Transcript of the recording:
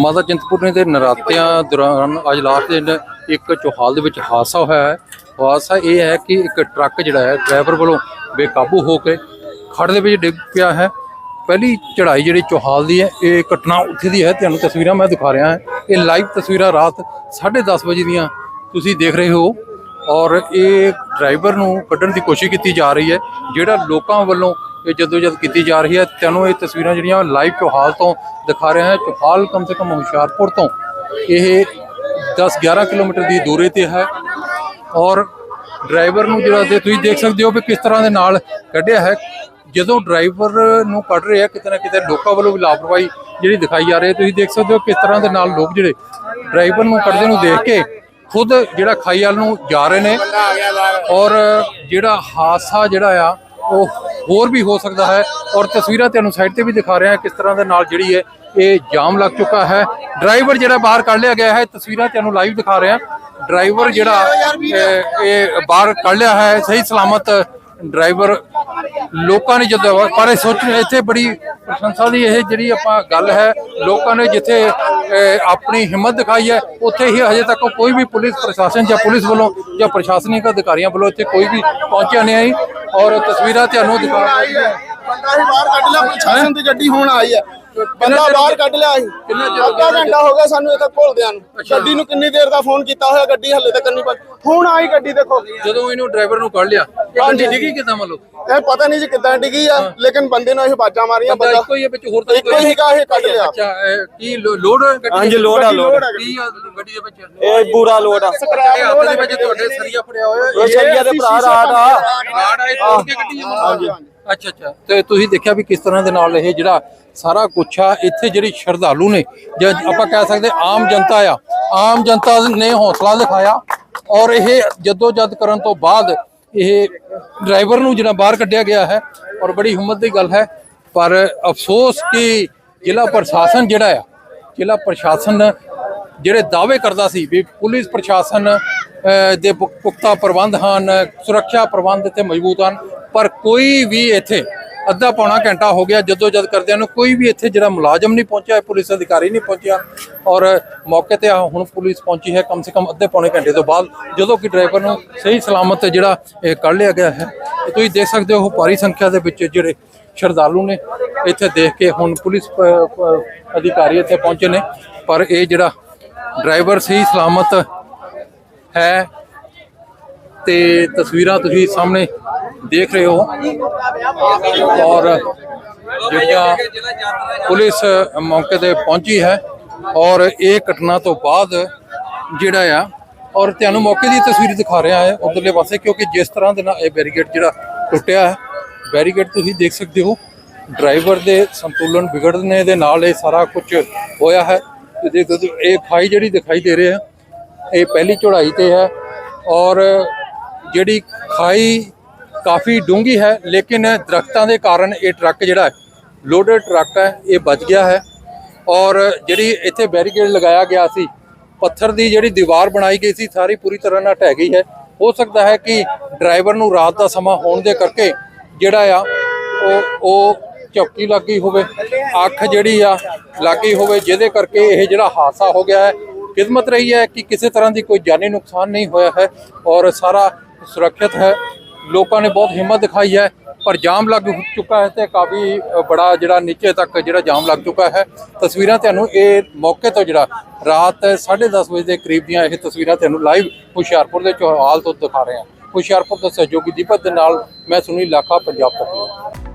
ਮਾਤਾ ਚਿੰਤਪੁਰਨੀ ਦੇ ਨਰਾਤਿਆਂ ਦੌਰਾਨ ਅੱਜ ਲਾਸਟ ਦਿਨ ਇੱਕ ਚੌਹਾਲ ਦੇ ਵਿੱਚ ਹਾਦਸਾ ਹੋਇਆ ਹੈ। ਹਾਦਸਾ ਇਹ ਹੈ ਕਿ ਇੱਕ ਟਰੱਕ ਜਿਹੜਾ ਹੈ, ਡਰਾਈਵਰ ਵੱਲੋਂ ਬੇਕਾਬੂ ਹੋ ਕੇ ਖੜ ਦੇ ਵਿੱਚ ਡਿੱਗ ਪਿਆ ਹੈ। ਪਹਿਲੀ ਚੜ੍ਹਾਈ ਜਿਹੜੀ ਚੌਹਾਲ ਦੀ ਹੈ, ਇਹ ਘਟਨਾ ਉੱਥੇ ਦੀ ਹੈ। ਤੁਹਾਨੂੰ ਤਸਵੀਰਾਂ ਮੈਂ ਦਿਖਾ ਰਿਹਾ ਹਾਂ। ਇਹ ਲਾਈਵ ਤਸਵੀਰਾਂ ਰਾਤ 10:30 ਵਜੇ ਦੀਆਂ ਤੁਸੀਂ ਦੇਖ ਰਹੇ ਹੋ। ਔਰ ਇਹ ਡਰਾਈਵਰ ਨੂੰ ਕੱਢਣ ਦੀ ਕੋਸ਼ਿਸ਼ ਕੀਤੀ ਜਾ ਰਹੀ ਹੈ, ਜਿਹੜਾ ਲੋਕਾਂ ਵੱਲੋਂ ਇਹ ਜਦੋਂ ਜਦ ਕੀਤੀ ਜਾ ਰਹੀ ਹੈ, ਤੁਹਾਨੂੰ ਇਹ ਤਸਵੀਰਾਂ ਜਿਹੜੀਆਂ ਲਾਈਵ ਚੌਹਾਲ ਤੋਂ ਦਿਖਾ ਰਿਹਾ ਹਾਂ। ਚੌਹਾਲ ਕਮ ਸੇ ਕਮ ਹੁਸ਼ਿਆਰਪੁਰ ਤੋਂ। ਇਹ 10-11 ਕਿਲੋਮੀਟਰ ਦੀ ਦੂਰੀ ਤੇ ਹੈ। ਔਰ ਡਰਾਈਵਰ ਨੂੰ ਜਿਹੜਾ ਤੇ ਤੁਸੀਂ ਦੇਖ ਸਕਦੇ ਹੋ ਵੀ ਕਿਸ ਤਰ੍ਹਾਂ ਦੇ ਨਾਲ ਕੱਢਿਆ ਹੈ। ਜਦੋਂ ਡਰਾਈਵਰ ਨੂੰ ਕੱਢ ਰਿਹਾ, ਕਿਤੇ ਨਾ ਕਿਤੇ ਲੋਕਾਂ ਵੱਲੋਂ ਵੀ ਲਾਪਰਵਾਹੀ ਜਿਹੜੀ ਦਿਖਾਈ ਜਾ ਰਹੀ ਹੈ। ਤੁਸੀਂ ਦੇਖ ਸਕਦੇ ਹੋ ਕਿਸ ਤਰ੍ਹਾਂ ਦੇ ਨਾਲ ਲੋਕ ਜਿਹੜੇ ਡਰਾਈਵਰ ਨੂੰ ਕੱਢਦੇ ਨੂੰ ਦੇਖ ਕੇ ਖੁਦ ਜਿਹੜਾ ਖਾਈ ਵਾਲ ਨੂੰ ਜਾ ਰਹੇ ਨੇ। ਔਰ ਜਿਹੜਾ ਹਾਦਸਾ ਜਿਹੜਾ ਆ ਉਹ ਹੋਰ ਵੀ ਹੋ ਸਕਦਾ ਹੈ ਔਰ ਤਸਵੀਰਾਂ ਤੁਹਾਨੂੰ ਸਾਈਡ ਤੇ ਵੀ ਦਿਖਾ ਰਿਹਾ ਕਿਸ ਤਰ੍ਹਾਂ ਦੇ ਨਾਲ ਜਿਹੜੀ ਹੈ ਇਹ ਜਾਮ ਲੱਗ ਚੁੱਕਾ ਹੈ। ਡਰਾਈਵਰ ਜਿਹੜਾ ਬਾਹਰ ਕੱਢ ਲਿਆ ਗਿਆ ਹੈ, ਤਸਵੀਰਾਂ ਤੁਹਾਨੂੰ ਲਾਈਵ ਦਿਖਾ ਰਿਹਾ ਡਰਾਈਵਰ ਜਿਹੜਾ ਇਹ- ਬਾਹਰ ਕੱਢ ਲਿਆ ਹੈ, ਸਹੀ ਸਲਾਮਤ ਡਰਾਈਵਰ ਲੋਕਾਂ ਨੇ ਜਦੋਂ ਪਰ ਇਹ ਸੋਚ ਇੱਥੇ ਬੜੀ ਪ੍ਰਸ਼ੰਸਾ ਦੀ ਇਹ ਜਿਹੜੀ ਆਪਾਂ ਗੱਲ ਹੈ, ਲੋਕਾਂ ਨੇ ਜਿੱਥੇ ਆਪਣੀ ਹਿੰਮਤ ਦਿਖਾਈ ਹੈ, ਉੱਥੇ ਹੀ ਹਜੇ ਤੱਕ ਕੋਈ ਵੀ ਪੁਲਿਸ ਪ੍ਰਸ਼ਾਸਨ ਜਾਂ ਪੁਲਿਸ ਵੱਲੋਂ ਜਾਂ ਪ੍ਰਸ਼ਾਸਨਿਕ ਅਧਿਕਾਰੀਆਂ ਵੱਲੋਂ ਇੱਥੇ ਕੋਈ ਵੀ ਪਹੁੰਚਿਆ ਨਹੀਂ ਆਈ। ਔਰ ਤਸਵੀਰਾਂ ਤੁਹਾਨੂੰ ਦਿਖਾ ਰਹੀ ਹੈ। ਬੰਦਾ ਹੀ ਬਾਹਰ ਕੱਢ ਲਿਆ, ਪ੍ਰਸ਼ਾਸਨ ਦੀ ਗੱਡੀ ਹੁਣ ਆਈ ਹੈ। ਬੰਦਾ ਬਾਹਰ ਕੱਢ ਲਿਆ ਸੀ ਅੱਧਾ ਘੰਟਾ ਹੋ ਗਿਆ ਸਾਨੂੰ ਇੱਥੇ ਘੋਲਦਿਆਂ ਨੂੰ ਗੱਡੀ ਨੂੰ ਕਿੰਨੀ ਦੇਰ ਦਾ ਫੋਨ ਕੀਤਾ ਹੋਇਆ ਗੱਡੀ ਹੱਲੇ ਤੱਕ ਨਹੀਂ ਪਹੁੰਚੀ ਹੁਣ ਆਈ ਗੱਡੀ ਦੇਖੋ ਜਦੋਂ ਇਹਨੂੰ ਡਰਾਈਵਰ ਨੂੰ ਕੱਢ ਲਿਆ ਗੱਡੀ ਡਿੱਗੀ ਕਿਦਾਂ ਮਤਲਬ ਇਹ ਪਤਾ ਨਹੀਂ ਜੀ ਕਿੱਦਾਂ ਡਿੱਗੀ ਆ ਲੇਕਿਨ ਬੰਦੇ ਨੂੰ ਇਹ ਬਾਜਾਂ ਮਾਰੀਆਂ ਬੰਦਾ ਇੱਕੋ ਹੀ ਹੈ ਵਿੱਚ ਹੋਰ ਤਾਂ ਇੱਕੋ ਹੀ ਹੈਗਾ ਇਹ ਕੱਢ ਲਿਆ ਅੱਛਾ ਇਹ ਕੀ ਲੋਡ ਹੈ ਗੱਡੀ ਹਾਂਜੀ, ਲੋਡ ਆ, ਲੋਡ। ਕੀ ਆ ਗੱਡੀ ਦੇ ਵਿੱਚ ਇਹ ਪੂਰਾ ਲੋਡ ਆ ਇਹ ਹੱਥ ਦੇ ਵਿੱਚ ਤੁਹਾਡੇ ਸਰੀਆ ਫੜਿਆ ਹੋਇਆ ਇਹ ਸ਼ਰੀਆ ਦੇ ਭਰਾ ਰਾਤ ਆ ਆਏ ਤੋੜ ਕੇ ਗੱਡੀ ਹਾਂਜੀ ਅੱਛਾ ਅੱਛਾ। ਤੇ ਤੁਸੀਂ ਦੇਖਿਆ ਵੀ ਕਿਸ ਤਰ੍ਹਾਂ ਦੇ ਨਾਲ ਇਹ ਜਿਹੜਾ ਸਾਰਾ ਕੁਛ ਆ, ਇੱਥੇ ਜਿਹੜੀ ਸ਼ਰਧਾਲੂ ਨੇ, ਜਾਂ ਆਪਾਂ ਕਹਿ ਸਕਦੇ ਆਮ ਜਨਤਾ ਆ, ਆਮ ਜਨਤਾ ਨੇ ਹੌਸਲਾ ਦਿਖਾਇਆ ਔਰ ਇਹ ਜਦੋਂ ਜਦ ਕਰਨ ਤੋਂ ਬਾਅਦ ਇਹ ਡਰਾਈਵਰ ਨੂੰ ਜਿਹੜਾ ਬਾਹਰ ਕੱਢਿਆ ਗਿਆ ਹੈ ਔਰ ਬੜੀ ਹਿੰਮਤ ਦੀ ਗੱਲ ਹੈ, ਪਰ ਅਫਸੋਸ ਕਿ ਜ਼ਿਲ੍ਹਾ ਪ੍ਰਸ਼ਾਸਨ ਜਿਹੜਾ ਆ, ਜ਼ਿਲ੍ਹਾ ਪ੍ਰਸ਼ਾਸਨ ਜਿਹੜੇ ਦਾਅਵੇ ਕਰਦਾ ਸੀ ਵੀ ਪੁਲਿਸ ਪ੍ਰਸ਼ਾਸਨ ਦੇ ਪੁਖਤਾ ਪ੍ਰਬੰਧ ਹਨ, ਸੁਰੱਖਿਆ ਪ੍ਰਬੰਧ ਇੱਥੇ ਮਜ਼ਬੂਤ ਹਨ ਪਰ ਕੋਈ ਵੀ ਇੱਥੇ ਅੱਧਾ ਪੌਣਾ ਘੰਟਾ ਹੋ ਗਿਆ ਜਦੋਂ ਜਦ ਕਰਦਿਆਂ ਨੂੰ ਕੋਈ ਵੀ ਇੱਥੇ ਜਿਹੜਾ ਮੁਲਾਜ਼ਮ ਨਹੀਂ ਪਹੁੰਚਿਆ, ਪੁਲਿਸ ਅਧਿਕਾਰੀ ਨਹੀਂ ਪਹੁੰਚਿਆ ਔਰ ਮੌਕੇ ਤੇ ਆ ਹੁਣ ਪੁਲਿਸ ਪਹੁੰਚੀ ਹੈ ਕਮ ਸੇ ਕਮ ਅੱਧੇ ਪੌਣੇ ਘੰਟੇ ਤੋਂ ਬਾਅਦ, ਜਦੋਂ ਕਿ ਡਰਾਈਵਰ ਨੂੰ ਸਹੀ ਸਲਾਮਤ ਜਿਹੜਾ ਇਹ ਕੱਢ ਲਿਆ ਗਿਆ ਹੈ। ਤੁਸੀਂ ਦੇਖ ਸਕਦੇ ਹੋ ਭਾਰੀ ਸੰਖਿਆ ਦੇ ਵਿੱਚ ਜਿਹੜੇ ਸ਼ਰਧਾਲੂ ਨੇ ਇੱਥੇ ਦੇਖ ਕੇ ਹੁਣ ਪੁਲਿਸ ਅਧਿਕਾਰੀ ਇੱਥੇ ਪਹੁੰਚੇ ਨੇ। ਪਰ ਇਹ ਜਿਹੜਾ ਡਰਾਈਵਰ ਸਹੀ ਸਲਾਮਤ ਹੈ ਤੇ ਤਸਵੀਰਾਂ ਤੁਸੀਂ ਸਾਹਮਣੇ ਦੇਖ ਰਹੇ ਹੋ। ਔਰ ਜਿਹੜੀਆਂ ਪੁਲਿਸ ਮੌਕੇ ਤੇ ਪਹੁੰਚੀ ਹੈ ਔਰ ਇਹ ਘਟਨਾ ਤੋਂ ਬਾਅਦ ਜਿਹੜਾ ਆ, ਔਰ ਤੁਹਾਨੂੰ ਮੌਕੇ ਦੀ ਤਸਵੀਰ ਦਿਖਾ ਰਿਹਾ ਹੈ ਉਧਰਲੇ ਪਾਸੇ, ਕਿਉਂਕਿ ਜਿਸ ਤਰ੍ਹਾਂ ਦੇ ਨਾਲ ਇਹ ਬੈਰੀਗੇਟ ਜਿਹੜਾ ਟੁੱਟਿਆ ਹੈ ਬੈਰੀਗੇਟ ਤੁਸੀਂ ਦੇਖ ਸਕਦੇ ਹੋ। ਡਰਾਈਵਰ ਦੇ ਸੰਤੁਲਨ ਵਿਗੜਨੇ ਦੇ ਨਾਲ ਇਹ ਸਾਰਾ ਕੁਝ ਹੋਇਆ ਹੈ। ਤੇ ਦੇਖ ਇਹ ਖਾਈ ਜਿਹੜੀ ਦਿਖਾਈ ਦੇ ਰਹੀ ਹੈ, ਇਹ ਪਹਿਲੀ ਚੜ੍ਹਾਈ ਤੇ ਹੈ। ਔਰ ਜਿਹੜੀ ਖਾਈ ਕਾਫੀ ਡੂੰਗੀ ਹੈ, ਲੇਕਿਨ ਦਰਖਤਾਂ ਦੇ ਕਾਰਨ ਇਹ ਟਰੱਕ ਜਿਹੜਾ ਹੈ ਲੋਡਡ ਟਰੱਕ ਹੈ, ਇਹ ਬਚ ਗਿਆ ਹੈ। ਔਰ ਜਿਹੜੀ ਇੱਥੇ ਬੈਰੀਕੇਡ ਲਗਾਇਆ ਗਿਆ ਸੀ, ਪੱਥਰ ਦੀ ਜਿਹੜੀ ਦੀਵਾਰ ਬਣਾਈ ਗਈ ਸੀ, ਸਾਰੀ ਪੂਰੀ ਤਰ੍ਹਾਂ ਨਾਲ ਢਹਿ ਗਈ ਹੈ। ਹੋ ਸਕਦਾ ਹੈ ਕਿ ਡਰਾਈਵਰ ਨੂੰ ਰਾਤ ਦਾ ਸਮਾਂ ਹੋਣ ਦੇ ਕਰਕੇ ਜਿਹੜਾ ਆ, ਉਹ ਉਹ ਚੌਕੀ ਲੱਗ ਗਈ ਹੋਵੇ, ਅੱਖ ਜਿਹੜੀ ਆ ਲੱਗ ਗਈ ਹੋਵੇ, ਜਿਹਦੇ ਕਰਕੇ ਇਹ ਜਿਹੜਾ ਹਾਦਸਾ ਹੋ ਗਿਆ ਹੈ, ਖਿਦਮਤ ਰਹੀ ਹੈ ਕਿ ਕਿਸੇ ਤਰ੍ਹਾਂ ਦੀ ਕੋਈ ਜਾਨੀ ਨੁਕਸਾਨ ਨਹੀਂ ਹੋਇਆ ਹੈ ਔਰ ਸਾਰਾ ਸੁਰੱਖਿਅਤ ਹੈ। ਲੋਕਾਂ ਨੇ ਬਹੁਤ ਹਿੰਮਤ ਦਿਖਾਈ ਹੈ, ਪਰ ਜਾਮ ਲੱਗ ਚੁੱਕਾ ਹੈ ਤੇ ਕਾਫੀ ਬੜਾ ਜਿਹੜਾ ਨੀਚੇ ਤੱਕ ਜਿਹੜਾ ਜਾਮ ਲੱਗ ਚੁੱਕਾ ਹੈ। ਤਸਵੀਰਾਂ ਤੁਹਾਨੂੰ ਇਹ ਮੌਕੇ ਤੋਂ ਜਿਹੜਾ ਰਾਤ 10:30 ਵਜੇ ਦੇ ਕਰੀਬ ਦੀਆਂ ਇਹ ਤਸਵੀਰਾਂ ਤੁਹਾਨੂੰ ਲਾਈਵ ਹੁਸ਼ਿਆਰਪੁਰ ਦੇ ਚੌਹਾਲ ਤੋਂ ਦਿਖਾ ਰਹੇ ਹਾਂ। ਹੁਸ਼ਿਆਰਪੁਰ ਤੋਂ ਸਹਿਯੋਗੀ ਦੀਪਕ ਦੇ ਨਾਲ ਮੈਂ ਸੁਨੀਲ ਲਾਖਾ, ਪੰਜਾਬ ਤੱਕ।